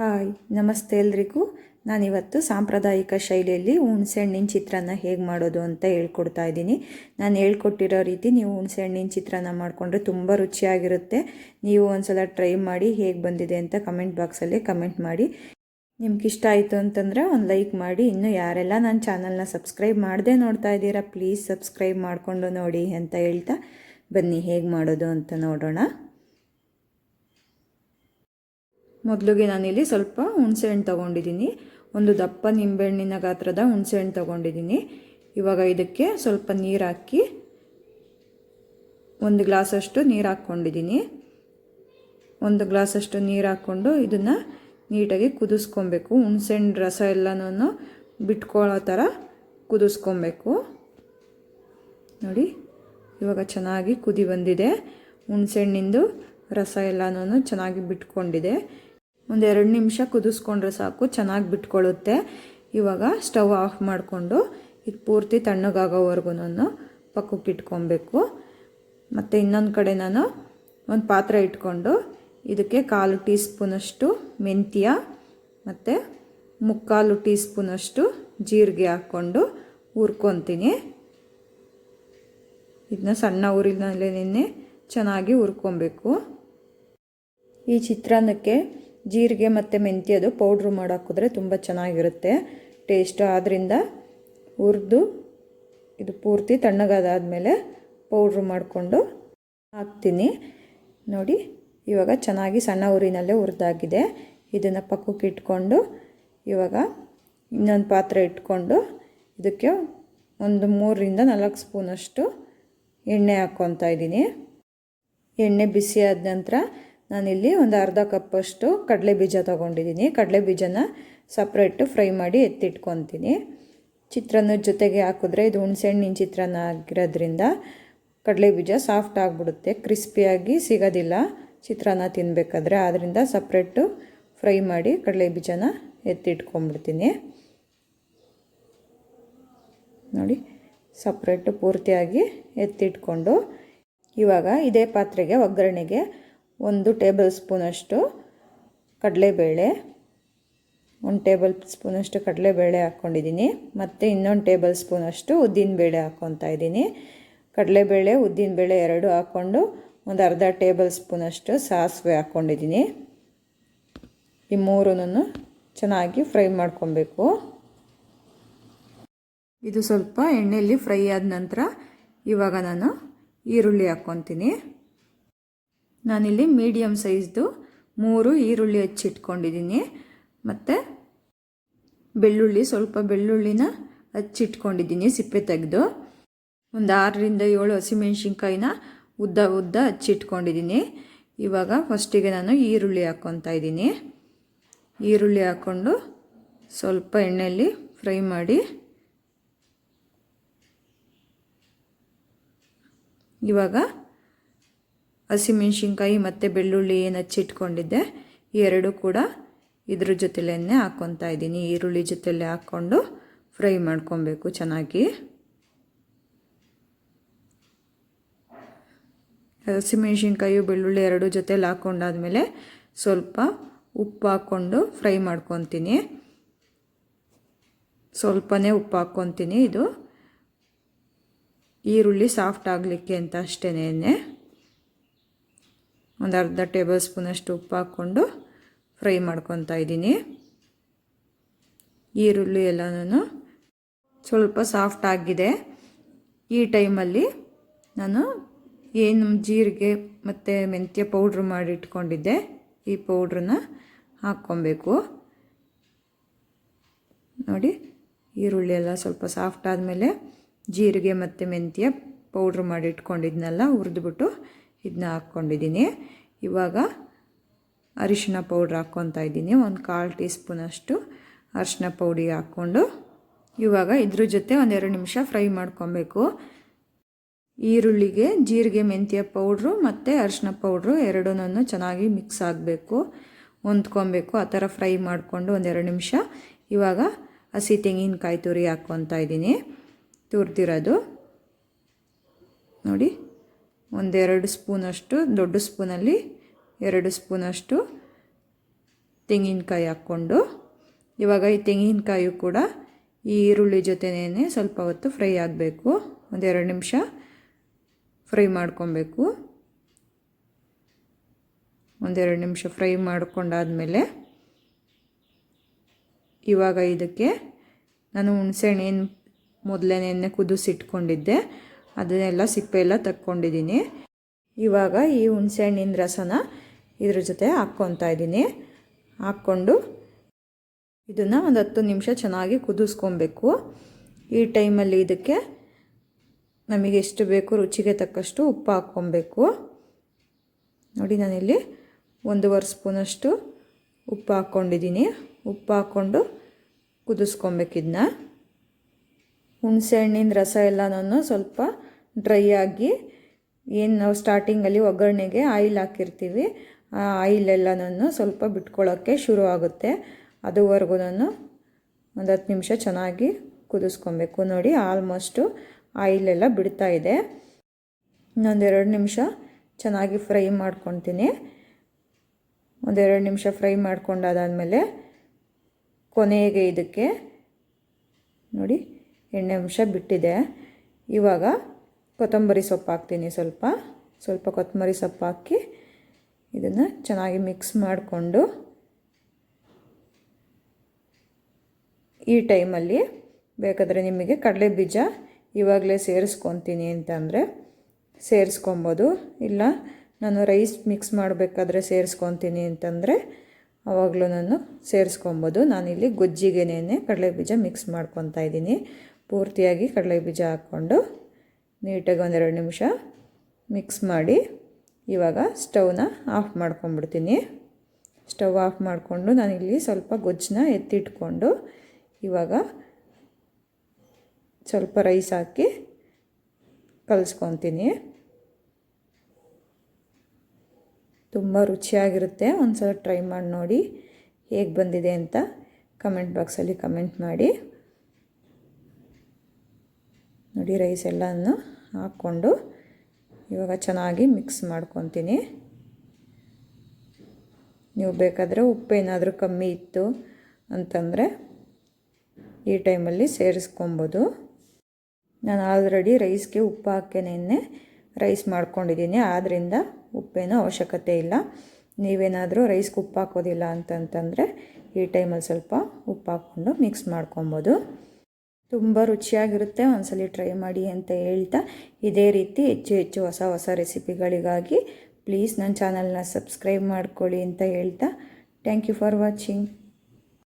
Hi, ನಮಸ್ತೆ ಎಲ್ರಿಗೂ. ನಾನಿವತ್ತು ಸಾಂಪ್ರದಾಯಿಕ ಶೈಲಿಯಲ್ಲಿ ಹುಣಸೆಹಣ್ಣಿನ ಚಿತ್ರಾನ್ನ ಹೇಗೆ ಮಾಡೋದು ಅಂತ ಹೇಳ್ಕೊಡ್ತಾ ಇದ್ದೀನಿ. ನಾನು ಹೇಳ್ಕೊಟ್ಟಿರೋ ರೀತಿ ನೀವು ಹುಣಸೆಹಣ್ಣಿನ ಚಿತ್ರಾನ್ನ ಮಾಡಿಕೊಂಡ್ರೆ ತುಂಬ ರುಚಿಯಾಗಿರುತ್ತೆ. ನೀವು ಒಂದ್ಸಲ ಟ್ರೈ ಮಾಡಿ ಹೇಗೆ ಬಂದಿದೆ ಅಂತ ಕಮೆಂಟ್ ಬಾಕ್ಸಲ್ಲಿ ಕಮೆಂಟ್ ಮಾಡಿ. ನಿಮ್ಗೆ ಇಷ್ಟ ಆಯಿತು ಅಂತಂದರೆ ಒಂದು ಲೈಕ್ ಮಾಡಿ. ಇನ್ನು ಯಾರೆಲ್ಲ ನನ್ನ ಚಾನಲ್ನ ಸಬ್ಸ್ಕ್ರೈಬ್ ಮಾಡದೆ ನೋಡ್ತಾ ಇದ್ದೀರಾ, ಪ್ಲೀಸ್ ಸಬ್ಸ್ಕ್ರೈಬ್ ಮಾಡಿಕೊಂಡು ನೋಡಿ ಅಂತ ಹೇಳ್ತಾ ಬನ್ನಿ ಹೇಗೆ ಮಾಡೋದು ಅಂತ ನೋಡೋಣ. ಮೊದಲಿಗೆ ನಾನಿಲ್ಲಿ ಸ್ವಲ್ಪ ಹುಣಸೆಹಣ್ಣು ತೊಗೊಂಡಿದ್ದೀನಿ. ಒಂದು ದಪ್ಪ ನಿಂಬೆಹಣ್ಣಿನ ಗಾತ್ರದ ಹುಣಸೆಹಣ್ಣು ತೊಗೊಂಡಿದ್ದೀನಿ. ಇವಾಗ ಇದಕ್ಕೆ ಸ್ವಲ್ಪ ನೀರು ಹಾಕಿ ಒಂದು ಗ್ಲಾಸಷ್ಟು ನೀರು ಹಾಕ್ಕೊಂಡಿದ್ದೀನಿ. ಒಂದು ಗ್ಲಾಸಷ್ಟು ನೀರು ಹಾಕ್ಕೊಂಡು ಇದನ್ನು ನೀಟಾಗಿ ಕುದಿಸ್ಕೊಬೇಕು. ಹುಣಸೆಹಣ್ಣು ರಸ ಎಲ್ಲನೂ ಬಿಟ್ಕೊಳ್ಳೋ ಥರ ಕುದಿಸ್ಕೊಬೇಕು. ನೋಡಿ, ಇವಾಗ ಚೆನ್ನಾಗಿ ಕುದಿ ಬಂದಿದೆ. ಹುಣಸೆಹಣ್ಣಿಂದು ರಸ ಎಲ್ಲನೂ ಚೆನ್ನಾಗಿ ಬಿಟ್ಕೊಂಡಿದೆ. ಒಂದು ಎರಡು ನಿಮಿಷ ಕುದಿಸ್ಕೊಂಡ್ರೆ ಸಾಕು, ಚೆನ್ನಾಗಿ ಬಿಟ್ಕೊಳ್ಳುತ್ತೆ. ಇವಾಗ ಸ್ಟವ್ ಆಫ್ ಮಾಡಿಕೊಂಡು ಇದು ಪೂರ್ತಿ ತಣ್ಣಗಾಗೋವರೆಗೂ ಪಕ್ಕಕ್ಕೆ ಇಟ್ಕೊಬೇಕು. ಮತ್ತು ಇನ್ನೊಂದು ಕಡೆ ನಾನು ಒಂದು ಪಾತ್ರೆ ಇಟ್ಕೊಂಡು ಇದಕ್ಕೆ ಕಾಲು ಟೀ ಸ್ಪೂನಷ್ಟು ಮೆಂತ್ಯ, ಮತ್ತು ಮುಕ್ಕಾಲು ಟೀ ಸ್ಪೂನಷ್ಟು ಜೀರಿಗೆ ಹಾಕ್ಕೊಂಡು ಹುರ್ಕೊತೀನಿ. ಇದನ್ನ ಸಣ್ಣ ಊರಿನಲ್ಲೇ ನಿನ್ನೆ ಚೆನ್ನಾಗಿ ಹುರ್ಕೊಬೇಕು. ಈ ಚಿತ್ರಾನ್ನಕ್ಕೆ ಜೀರಿಗೆ ಮತ್ತು ಮೆಂತ್ಯದು ಪೌಡ್ರು ಮಾಡಾಕಿದ್ರೆ ತುಂಬ ಚೆನ್ನಾಗಿರುತ್ತೆ. ಟೇಸ್ಟು ಆದ್ದರಿಂದ ಹುರಿದು ಇದು ಪೂರ್ತಿ ತಣ್ಣಗಾದಾದಮೇಲೆ ಪೌಡ್ರು ಮಾಡಿಕೊಂಡು ಹಾಕ್ತೀನಿ. ನೋಡಿ, ಇವಾಗ ಚೆನ್ನಾಗಿ ಸಣ್ಣ ಊರಿನಲ್ಲೇ ಹುರಿದಾಗಿದೆ. ಇದನ್ನು ಪಕ್ಕಕ್ಕೆ ಇಟ್ಕೊಂಡು ಇವಾಗ ಇನ್ನೊಂದು ಪಾತ್ರೆ ಇಟ್ಕೊಂಡು ಇದಕ್ಕೆ ಒಂದು ಮೂರರಿಂದ ನಾಲ್ಕು ಸ್ಪೂನಷ್ಟು ಎಣ್ಣೆ ಹಾಕ್ಕೊತಾ ಇದ್ದೀನಿ. ಎಣ್ಣೆ ಬಿಸಿ ಆದ ನಂತರ ನಾನಿಲ್ಲಿ ಒಂದು ಅರ್ಧ ಕಪ್ಪಷ್ಟು ಕಡಲೆ ಬೀಜ ತೊಗೊಂಡಿದ್ದೀನಿ. ಕಡಲೆ ಬೀಜನ ಸಪ್ರೇಟು ಫ್ರೈ ಮಾಡಿ ಎತ್ತಿಟ್ಕೊತೀನಿ. ಚಿತ್ರಾನ್ನದ ಜೊತೆಗೆ ಹಾಕಿದ್ರೆ ಇದು ಹುಣಸೆಹಣ್ಣಿನ ಚಿತ್ರಾನ್ನ ಆಗಿರೋದ್ರಿಂದ ಕಡಲೆ ಬೀಜ ಸಾಫ್ಟ್ ಆಗಿಬಿಡುತ್ತೆ. ಕ್ರಿಸ್ಪಿಯಾಗಿ ಸಿಗೋದಿಲ್ಲ. ಚಿತ್ರಾನ್ನ ತಿನ್ನಬೇಕಾದ್ರೆ ಆದ್ದರಿಂದ ಸಪ್ರೇಟು ಫ್ರೈ ಮಾಡಿ ಕಡಲೆ ಬೀಜನ ಎತ್ತಿಟ್ಕೊಂಡ್ಬಿಡ್ತೀನಿ. ನೋಡಿ ಸಪ್ರೇಟು ಪೂರ್ತಿಯಾಗಿ ಎತ್ತಿಟ್ಕೊಂಡು ಇವಾಗ ಇದೇ ಪಾತ್ರೆಗೆ ಒಗ್ಗರಣೆಗೆ ಒಂದು ಟೇಬಲ್ ಸ್ಪೂನಷ್ಟು ಕಡಲೆಬೇಳೆ, ಒಂದು ಟೇಬಲ್ ಸ್ಪೂನಷ್ಟು ಕಡಲೆಬೇಳೆ ಹಾಕ್ಕೊಂಡಿದ್ದೀನಿ. ಮತ್ತು ಇನ್ನೊಂದು ಟೇಬಲ್ ಸ್ಪೂನಷ್ಟು ಉದ್ದಿನಬೇಳೆ ಹಾಕ್ಕೊತಾ ಇದ್ದೀನಿ. ಕಡಲೆಬೇಳೆ, ಉದ್ದಿನಬೇಳೆ ಎರಡು ಹಾಕ್ಕೊಂಡು ಒಂದು ಅರ್ಧ ಟೇಬಲ್ ಸ್ಪೂನಷ್ಟು ಸಾಸಿವೆ ಹಾಕ್ಕೊಂಡಿದ್ದೀನಿ. ಈ ಮೂರನ್ನು ಚೆನ್ನಾಗಿ ಫ್ರೈ ಮಾಡ್ಕೊಬೇಕು. ಇದು ಸ್ವಲ್ಪ ಎಣ್ಣೆಯಲ್ಲಿ ಫ್ರೈ ಆದ ನಂತರ ಇವಾಗ ನಾನು ಈರುಳ್ಳಿ ಹಾಕ್ಕೊತೀನಿ. ನಾನಿಲ್ಲಿ ಮೀಡಿಯಮ್ ಸೈಜ್ದು ಮೂರು ಈರುಳ್ಳಿ ಹಚ್ಚಿಟ್ಕೊಂಡಿದ್ದೀನಿ. ಮತ್ತು ಬೆಳ್ಳುಳ್ಳಿ, ಸ್ವಲ್ಪ ಬೆಳ್ಳುಳ್ಳಿನ ಹಚ್ಚಿಟ್ಕೊಂಡಿದ್ದೀನಿ ಸಿಪ್ಪೆ ತೆಗೆದು. ಒಂದು ಆರರಿಂದ ಏಳು ಹಸಿಮೆಣ್ಸಿನ್ಕಾಯಿನ ಉದ್ದ ಉದ್ದ ಹಚ್ಚಿಟ್ಕೊಂಡಿದ್ದೀನಿ. ಇವಾಗ ಫಸ್ಟಿಗೆ ನಾನು ಈರುಳ್ಳಿ ಹಾಕ್ಕೊತಾ ಇದ್ದೀನಿ. ಈರುಳ್ಳಿ ಹಾಕ್ಕೊಂಡು ಸ್ವಲ್ಪ ಎಣ್ಣೆಯಲ್ಲಿ ಫ್ರೈ ಮಾಡಿ. ಇವಾಗ ಹಸಿಮೆಣ್ಸಿನ್ಕಾಯಿ ಮತ್ತು ಬೆಳ್ಳುಳ್ಳಿ ಏನು ಹಚ್ಚಿಟ್ಕೊಂಡಿದ್ದೆ ಈ ಎರಡು ಕೂಡ ಇದ್ರ ಜೊತೆಲೇ ಹಾಕ್ಕೊತಾ ಇದ್ದೀನಿ. ಈರುಳ್ಳಿ ಜೊತೆಲೆ ಹಾಕ್ಕೊಂಡು ಫ್ರೈ ಮಾಡ್ಕೊಬೇಕು ಚೆನ್ನಾಗಿ. ಹಸಿಮೆಣ್ಸಿನ್ಕಾಯಿ, ಬೆಳ್ಳುಳ್ಳಿ ಎರಡು ಜೊತೆಲಿ ಹಾಕ್ಕೊಂಡಾದ್ಮೇಲೆ ಸ್ವಲ್ಪ ಉಪ್ಪು ಹಾಕ್ಕೊಂಡು ಫ್ರೈ ಮಾಡ್ಕೊತೀನಿ. ಸ್ವಲ್ಪನೇ ಉಪ್ಪು ಹಾಕ್ಕೊತೀನಿ ಇದು. ಈರುಳ್ಳಿ ಸಾಫ್ಟ್ ಆಗಲಿಕ್ಕೆ ಅಂತ ಅಷ್ಟೇನೆ ಒಂದು ಅರ್ಧ ಟೇಬಲ್ ಸ್ಪೂನಷ್ಟು ಉಪ್ಪು ಹಾಕ್ಕೊಂಡು ಫ್ರೈ ಮಾಡ್ಕೊತಾ ಇದ್ದೀನಿ. ಈರುಳ್ಳಿ ಎಲ್ಲನೂ ಸ್ವಲ್ಪ ಸಾಫ್ಟ್ ಆಗಿದೆ. ಈ ಟೈಮಲ್ಲಿ ನಾನು ಏನು ಜೀರಿಗೆ ಮತ್ತು ಮೆಂತ್ಯ ಪೌಡ್ರ್ ಮಾಡಿ ಇಟ್ಕೊಂಡಿದ್ದೆ. ಈ ಪೌಡ್ರನ್ನ ಹಾಕ್ಕೊಬೇಕು. ನೋಡಿ, ಈರುಳ್ಳಿ ಎಲ್ಲ ಸ್ವಲ್ಪ ಸಾಫ್ಟ್ ಆದಮೇಲೆ ಜೀರಿಗೆ ಮತ್ತು ಮೆಂತ್ಯ ಪೌಡ್ರ್ ಮಾಡಿ ಇಟ್ಕೊಂಡಿದ್ನೆಲ್ಲ, ಹುರಿದ್ಬಿಟ್ಟು ಇದನ್ನ ಹಾಕ್ಕೊಂಡಿದ್ದೀನಿ. ಇವಾಗ ಅರಿಶಿನ ಪೌಡ್ರ್ ಹಾಕ್ಕೊತಾ ಇದ್ದೀನಿ. ಒಂದು ಕಾಲು ಟೀ ಸ್ಪೂನಷ್ಟು ಅರಿಶಿನ ಪೌಡಿ ಹಾಕ್ಕೊಂಡು ಇವಾಗ ಇದ್ರ ಜೊತೆ ಒಂದೆರಡು ನಿಮಿಷ ಫ್ರೈ ಮಾಡ್ಕೊಬೇಕು. ಈರುಳ್ಳಿಗೆ, ಜೀರಿಗೆ, ಮೆಂತ್ಯ ಪೌಡ್ರು ಮತ್ತು ಅರಿಶಿನ ಪೌಡ್ರು ಎರಡನ್ನೂ ಚೆನ್ನಾಗಿ ಮಿಕ್ಸ್ ಆಗಬೇಕು. ಹೊಂದ್ಕೊಬೇಕು. ಆ ಥರ ಫ್ರೈ ಮಾಡಿಕೊಂಡು ಒಂದೆರಡು ನಿಮಿಷ. ಇವಾಗ ಹಸಿ ತೆಂಗಿನಕಾಯಿ ತುರಿ ಹಾಕ್ಕೊತಾ ಇದ್ದೀನಿ. ತುರಿದಿರೋದು. ನೋಡಿ. ಒಂದೆರಡು ಸ್ಪೂನಷ್ಟು, ದೊಡ್ಡ ಸ್ಪೂನಲ್ಲಿ ಎರಡು ಸ್ಪೂನಷ್ಟು ತೆಂಗಿನಕಾಯಿ ಹಾಕ್ಕೊಂಡು, ಇವಾಗ ಈ ತೆಂಗಿನಕಾಯಿ ಕೂಡ ಈ ಈರುಳ್ಳಿ ಜೊತೆನೇ ಸ್ವಲ್ಪ ಹೊತ್ತು ಫ್ರೈ ಆಗಬೇಕು. ಒಂದೆರಡು ನಿಮಿಷ ಫ್ರೈ ಮಾಡ್ಕೊಬೇಕು. ಒಂದೆರಡು ನಿಮಿಷ ಫ್ರೈ ಮಾಡಿಕೊಂಡಾದಮೇಲೆ ಇವಾಗ ಇದಕ್ಕೆ ನಾನು ಹುಣಸೆಹಣ್ಣೇನು ಮೊದಲನೇ ಕುದಿಸಿಟ್ಕೊಂಡಿದ್ದೆ. ಅದನ್ನೆಲ್ಲ ಸಿಪ್ಪೆ ಎಲ್ಲ ತಕ್ಕೊಂಡಿದ್ದೀನಿ. ಇವಾಗ ಈ ಹುಣಸೆಹಣ್ಣಿನ ರಸನ ಇದ್ರ ಜೊತೆ ಹಾಕ್ಕೊತಾ ಇದ್ದೀನಿ. ಹಾಕ್ಕೊಂಡು ಇದನ್ನು ಒಂದು ಹತ್ತು ನಿಮಿಷ ಚೆನ್ನಾಗಿ ಕುದಿಸ್ಕೊಬೇಕು. ಈ ಟೈಮಲ್ಲಿ ಇದಕ್ಕೆ ನಮಗೆ ಎಷ್ಟು ಬೇಕು ರುಚಿಗೆ ತಕ್ಕಷ್ಟು ಉಪ್ಪು ಹಾಕ್ಕೊಬೇಕು. ನೋಡಿ ನಾನಿಲ್ಲಿ ಒಂದೂವರೆ ಸ್ಪೂನಷ್ಟು ಉಪ್ಪು ಹಾಕ್ಕೊಂಡಿದ್ದೀನಿ. ಉಪ್ಪು ಹಾಕ್ಕೊಂಡು ಕುದಿಸ್ಕೊಬೇಕಿದ್ನ ಹುಣಸೆ ಹಣ್ಣಿನ ರಸ ಎಲ್ಲನೂ ಸ್ವಲ್ಪ ಡ್ರೈ ಆಗಿ ಏನು ನಾವು ಸ್ಟಾರ್ಟಿಂಗಲ್ಲಿ ಒಗ್ಗರಣೆಗೆ ಆಯಿಲ್ ಹಾಕಿರ್ತೀವಿ, ಆ ಎಲ್ಲನೂ ಸ್ವಲ್ಪ ಬಿಟ್ಕೊಳ್ಳೋಕ್ಕೆ ಶುರು ಆಗುತ್ತೆ. ಅದುವರೆಗೂ ಒಂದು ಹತ್ತು ನಿಮಿಷ ಚೆನ್ನಾಗಿ ಕುದಿಸ್ಕೊಬೇಕು. ನೋಡಿ ಆಲ್ಮೋಸ್ಟು ಆಯಿಲೆಲ್ಲ ಬಿಡ್ತಾ ಇದೆ. ಇನ್ನೊಂದೆರಡು ನಿಮಿಷ ಚೆನ್ನಾಗಿ ಫ್ರೈ ಮಾಡ್ಕೊತೀನಿ ಒಂದೆರಡು ನಿಮಿಷ ಫ್ರೈ ಮಾಡ್ಕೊಂಡಾದಾದಮೇಲೆ ಕೊನೆಗೆ ಇದಕ್ಕೆ ನೋಡಿ ಎಣ್ಣೆ ಅಂಶ ಬಿಟ್ಟಿದೆ. ಇವಾಗ ಕೊತ್ತಂಬರಿ ಸೊಪ್ಪು ಹಾಕ್ತೀನಿ ಸ್ವಲ್ಪ. ಸ್ವಲ್ಪ ಕೊತ್ತಂಬರಿ ಸೊಪ್ಪು ಹಾಕಿ ಇದನ್ನು ಚೆನ್ನಾಗಿ ಮಿಕ್ಸ್ ಮಾಡಿಕೊಂಡು ಈ ಟೈಮಲ್ಲಿ ಬೇಕಾದರೆ ನಿಮಗೆ ಕಡಲೆ ಬೀಜ ಇವಾಗಲೇ ಸೇರಿಸ್ಕೊತೀನಿ ಅಂತಂದರೆ ಸೇರಿಸ್ಕೊಬೋದು. ಇಲ್ಲ, ನಾನು ರೈಸ್ ಮಿಕ್ಸ್ ಮಾಡಬೇಕಾದ್ರೆ ಸೇರಿಸ್ಕೊತೀನಿ ಅಂತಂದರೆ ಆವಾಗಲೂ ನಾನು ಸೇರಿಸ್ಕೊಬೋದು. ನಾನಿಲ್ಲಿ ಗೊಜ್ಜಿಗೆನೇ ಕಡಲೆ ಬೀಜ ಮಿಕ್ಸ್ ಮಾಡ್ಕೊತಾ ಇದ್ದೀನಿ. ಪೂರ್ತಿಯಾಗಿ ಕಡಲೆ ಬೀಜ ಹಾಕ್ಕೊಂಡು ನೀಟಾಗಿ ಒಂದೆರಡು ನಿಮಿಷ ಮಿಕ್ಸ್ ಮಾಡಿ ಇವಾಗ ಸ್ಟವ್ನ ಆಫ್ ಮಾಡ್ಕೊಂಬಿಡ್ತೀನಿ. ಸ್ಟವ್ ಆಫ್ ಮಾಡಿಕೊಂಡು ನಾನಿಲ್ಲಿ ಸ್ವಲ್ಪ ಗೊಜ್ಜನ್ನ ಎತ್ತಿಟ್ಕೊಂಡು ಇವಾಗ ಸ್ವಲ್ಪ ರೈಸ್ ಹಾಕಿ ಕಲಿಸ್ಕೊತೀನಿ. ತುಂಬ ರುಚಿಯಾಗಿರುತ್ತೆ. ಒಂದು ಸಲ ಟ್ರೈ ಮಾಡಿ ನೋಡಿ ಹೇಗೆ ಬಂದಿದೆ ಅಂತ ಕಮೆಂಟ್ ಬಾಕ್ಸಲ್ಲಿ ಕಮೆಂಟ್ ಮಾಡಿ. ನೋಡಿ ರೈಸ್ ಎಲ್ಲನೂ ಹಾಕ್ಕೊಂಡು ಇವಾಗ ಚೆನ್ನಾಗಿ ಮಿಕ್ಸ್ ಮಾಡ್ಕೊತೀನಿ. ನೀವು ಬೇಕಾದರೆ ಉಪ್ಪೇನಾದರೂ ಕಮ್ಮಿ ಇತ್ತು ಅಂತಂದರೆ ಈ ಟೈಮಲ್ಲಿ ಸೇರಿಸ್ಕೊಬೋದು. ನಾನು ಆಲ್ರೆಡಿ ರೈಸ್ಗೆ ಉಪ್ಪು ಹಾಕೇನೆ ರೈಸ್ ಮಾಡ್ಕೊಂಡಿದ್ದೀನಿ. ಆದ್ದರಿಂದ ಉಪ್ಪೇನೋ ಅವಶ್ಯಕತೆ ಇಲ್ಲ. ನೀವೇನಾದರೂ ರೈಸ್ಗೆ ಉಪ್ಪು ಹಾಕೋದಿಲ್ಲ ಅಂತಂತಂದರೆ ಈ ಟೈಮಲ್ಲಿ ಸ್ವಲ್ಪ ಉಪ್ಪು ಹಾಕ್ಕೊಂಡು ಮಿಕ್ಸ್ ಮಾಡ್ಕೊಬೋದು. ತುಂಬ ರುಚಿಯಾಗಿರುತ್ತೆ, ಒಂದ್ಸಲಿ ಟ್ರೈ ಮಾಡಿ ಅಂತ ಹೇಳ್ತಾ ಇದೇ ರೀತಿ ಹೆಚ್ಚು ಹೆಚ್ಚು ಹೊಸ ಹೊಸ ರೆಸಿಪಿಗಳಿಗಾಗಿ ಪ್ಲೀಸ್ ನನ್ನ ಚಾನಲ್ನ ಸಬ್ಸ್ಕ್ರೈಬ್ ಮಾಡ್ಕೊಳ್ಳಿ ಅಂತ ಹೇಳ್ತಾ. Thank you for watching.